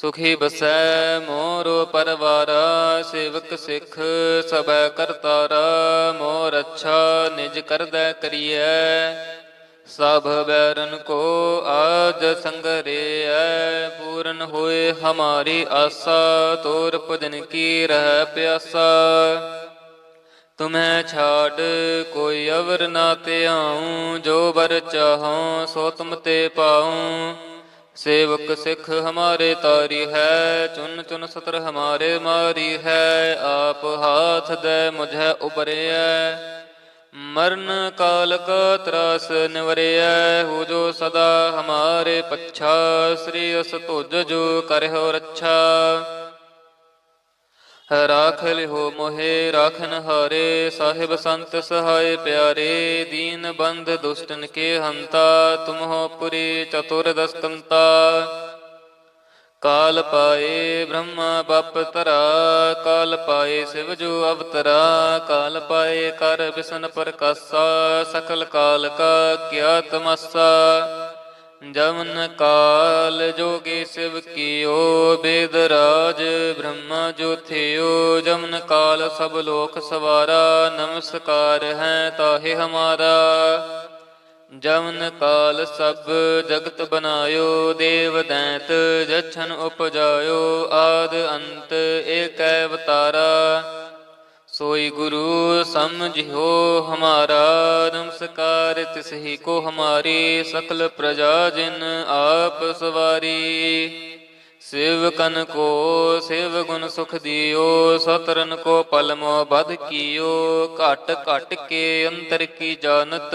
ਸੁਖੀ ਬਸੈ ਮੋਰ ਪਰਵਾਰਾ, ਸੇਵਕ ਸਿੱਖ ਸਬੈ ਕਰਤਾਰਾ, ਮੋਰ ਅੱਛਾ ਨਿਜ ਕਰਦੈ ਕਰੀਐ। ਸਭ ਬੈਰਨ ਕੋ ਆਜ ਸੰਗਰੇਐ, ਪੂਰਨ ਹੋਏ ਹਮਾਰੀ ਆਸਾ, ਤੋਰ ਭਜਨ ਕੀ ਰਹਿ ਪਿਆਸਾ। ਤੁਮੈ ਛਾੜ, ਕੋਈ ਅਵਰ ਨਾ ਤੇ ਆਉ ਜੋ ਬਰ ਚਾਹਉ, ਸੋ ਤੁਮ ਤੇ ਪਾਉ। ਸੇਵਕ ਸਿੱਖ ਹਮਾਰੇ ਤਾਰੀ ਹੈ, ਚੁਨ ਚੁਨ ਸਤਰ ਹਮਾਰੇ ਮਾਰੀ ਹੈ, ਆਪ ਹਾਥ ਦੇ ਮੁਝੈ ਉਬਰਿਐ ਮਰਨ ਕਾਲ ਕਾ ਤਰਾਸ ਨਿਵਰਿਐ, ਹੋ ਜੋ ਸਦਾ ਹਮਾਰੇ ਪੱਛਾ, ਸ੍ਰੀ ਅਸ ਤੁਜ ਜੋ ਕਰਿਓ ਰੱਛਾ। ਰਾਖ ਲਿਓ ਮੋਹਿ, ਰਾਖਨ ਹਾਰੇ, ਸਾਹਿਬ ਸੰਤ ਸਹਾਏ ਪਿਆਰੇ, ਦੀਨ ਬੰਦ ਦੁਸ਼ਟਨ ਕੇ ਹੰਤਾ, ਤੁਮਹੁ ਪੁਰੀ ਚਤੁਰ ਦਸਤੰਤਾ। ਕਾਲ ਪਾਏ ਬ੍ਰਹਮਾ ਬਪ ਤਰਾ ਕਾਲ ਪਾਏ ਸਿਵ ਜੋ ਅਵਤਰਾ, ਕਾਲ ਪਾਏ ਕਰ ਬਿਸਨ ਪ੍ਰਕਾਸਾ, ਸਕਲ ਕਾਲ ਕਾ ਕਿਆ ਤਮਸਾ ਜਮਨ ਕਾਲ ਜੋਗੀ ਸਿਵ ਕੀਓ, ਬੇਦ ਰਾਜ ਬ੍ਰਹਮਾ ਜੋਥਿਓ। ਜਮਨ ਕਾਲ ਸਭ ਲੋਕ ਸਵਾਰਾ, ਨਮਸਕਾਰ ਹੈ ਤਾਹੇ ਹਮਾਰਾ। ਜਮਨ ਕਾਲ ਸਭ ਜਗਤ ਬਨਾਇਓ, ਦੇਵ ਦੈਂਤ ਜਛਨ ਉਪਜਾਇਓ। ਆਦ ਅੰਤ ਏਕੈ ਅਵਤਾਰਾ। ਸੋਈ ਗੁਰੂ ਸਮਝਿਓ ਹਮਾਰਾ, ਨਮਸਕਾਰ ਤਿਸਹੀ ਕੋ ਹਮਾਰੀ, ਸਕਲ ਪ੍ਰਜਾ ਜਿਨ ਆਪ ਸਵਾਰੀ। ਸੇਵਕਨ ਕੋ, ਸੇਵ ਗੁਣ ਸੁਖ ਦਿਓ, ਸਤਰਨ ਕੋ ਪਲਮੋ ਬਦ ਕੀਓ, ਘਟ ਘਟ ਕੇ ਅੰਤਰ ਕੀ ਜਾਣਤ।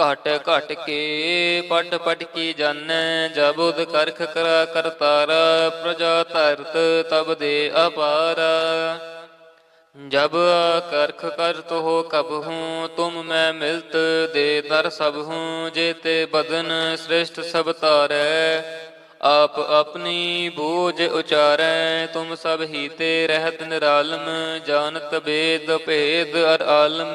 ਘਟ ਘਟ ਕੇ ਪਟ ਪਟ ਕੀ ਜਾਣੈ ਜਬੁਦ ਕਰਖ ਕਰਾ ਕਰਤਾਰਾ, ਪ੍ਰਜਾ ਧਰਤ ਤਬ ਦੇ ਅਪਾਰਾ। ਜਬ ਕਰਖ ਕਰਤ ਹੋ ਕਬ ਹੂੰ, ਤੁਮ ਮੈਂ ਮਿਲਤ ਦੇ ਦਰ ਸਭ ਹੂੰ ਜੇਤੇ ਬਦਨ ਸ੍ਰਿਸ਼ਟ ਸਭ ਤਾਰੈ ਆਪ ਆਪਣੀ ਬੋਝ ਉਚਾਰੈ, ਤੁਮ ਸਭ ਹੀ ਤੇ ਰਹਿਤ ਨਿਰਾਲਮ, ਜਾਣਤ ਬੇਦ ਭੇਦ ਅਰ ਆਲਮ।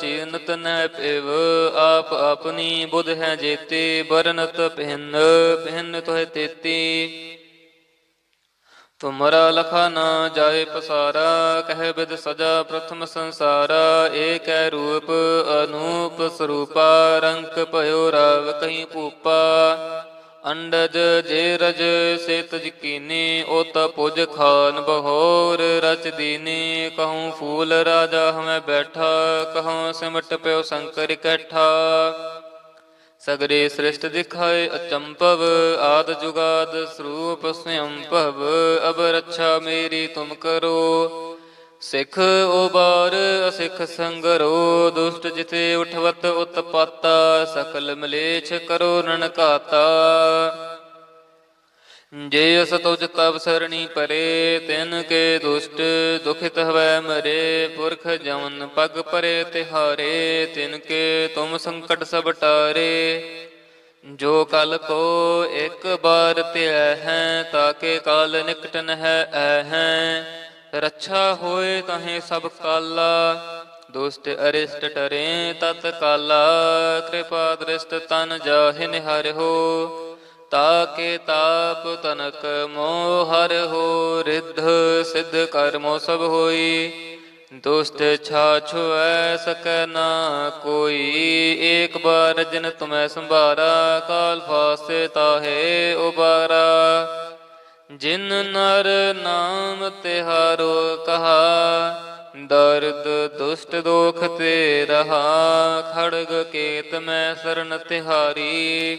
ਚਿੰਤ ਨੈ ਪਿਵ, ਆਪ ਆਪਣੀ ਬੁਧ ਹੈ ਜੇਤੇ ਬਰਨਤ ਪਹਿਨ ਪਹਿਨ ਤੋਹਿ ਤੇਤੀ। ਤੁਮਰਾ ਲਖਾ ਨਾ ਜਾਏ ਪਸਾਰਾ, ਕਹਿ ਬਿਦ ਸਜਾ ਪ੍ਰਥਮ ਸੰਸਾਰਾ ਏਕੈ ਰੂਪ ਅਨੂਪ ਸਰੂਪਾ ਰੰਕ ਭਇਓ ਰਾਵ ਕਹੀਂ ਭੂਪਾ। ਅੰਡਜ ਜੇ ਰਜ ਸੇ ਤਜ ਕੀਨੀ ਓਤ ਪੁਜ ਖਾਨ ਬਹੋਰ ਰਚ ਦੀਨੀ। ਕਹੂੰ ਫੂਲ ਰਾਜਾ ਹਮੈ ਬੈਠਾ, ਕਹੂੰ ਸਿਮਟ ਪਿਓ ਸ਼ੰਕਰ ਇਕੱਠਾ ਸਗਰੇ ਸ੍ਰਿਸ਼ਟ ਦਿਖਾਏ ਅਚੰਪਵ ਆਦ ਜੁਗਾਦ ਸਰੂਪ ਸਯੰ ਭਵ। ਅਬ ਰੱਛਾ ਮੇਰੀ ਤੁਮ ਕਰੋ। ਸਿੱਖ ਉਬਾਰ ਅਸਿੱਖ ਸੰਗਰੋ, ਦੁਸ਼ਟ ਜਿਤੇ ਉਠਵਤ ਉਤਪਾਤਾ, ਸਕਲ ਮਲੇਛ ਕਰੋ ਨਨਕਾਤਾ। ਜੇ ਅਸ ਤੁਜ ਤਬ ਸਰਣੀ ਪਰੇ, ਤਿਨ ਕੇ ਦੁਸ਼ਟ ਦੁਖਿਤ ਹਵੈ ਮਰੇ, ਪੁਰਖ ਜਮਨ ਪਗ ਪਰੇ ਤਿਹਾਰੇ, ਤਿਨ ਕੇ ਤੁਮ ਸੰਕਟ ਸਭ ਟਾਰੇ। ਜੋ ਕਲ ਕੋ ਇੱਕ ਬਾਰ ਧਿਆ ਹੈ ਤਾਕੇ ਕਾਲ ਨਿਕਟ ਨ ਹੈ ਐ ਹੈ। ਰੱਛਾ ਹੋਏ ਤਹੇ ਸਭ ਕਾਲਾ, ਦੁਸ਼ਟ ਅਰਿਸ਼ਟ ਟਰੇ ਤਤ ਕਾਲਾ, ਕਿਰਪਾ ਦ੍ਰਿਸ਼ਟ ਤਨ ਜਾਹਿ ਨਿਹਰਿ ਹੋ, ਤਾਕੇ ਤਾਪ ਤਨਕ ਮੋਹ ਹਰ ਹੋ, ਰਿੱਧ ਸਿੱਧ ਕਰਮੋ ਸਭ ਹੋਈ, ਦੁਸ਼ਟ ਛਾਛੁਐ ਸਕੈ ਨਾ ਕੋਈ, ਏਕ ਬਾਰ ਜਿਨ ਤੁਮੈ ਸੰਭਾਰਾ, ਕਾਲ ਫਾਸੇ ਤਾਹੇ ਉਬਾਰਾ। ਜਿਨ ਨਰ ਨਾਮ ਤਿਹਾਰੋ ਕਹਾ, ਦਰਦ ਦੁਸ਼ਟ ਦੋਖ ਤੇ ਰਹਾ, ਖੜਗ ਕੇਤ ਮੈਂ ਸਰਨ ਤਿਹਾਰੀ।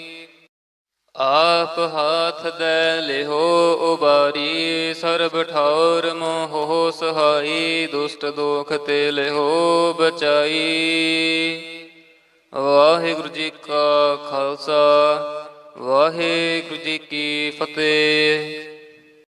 ਆਪ ਹਾਥ ਦੇ ਲਿਹੋ ਉਬਾਰੀ, ਸਰਬ ਠੌਰ ਮੋਹ ਸਹਾਈ, ਦੁਸ਼ਟ ਦੋਖ ਤੇ ਲਿਹੋ ਬਚਾਈ। ਵਾਹਿਗੁਰੂ ਜੀ ਕਾ ਖਾਲਸਾ, ਵਾਹਿਗੁਰੂ ਜੀ ਕੀ ਫਤਿਹ।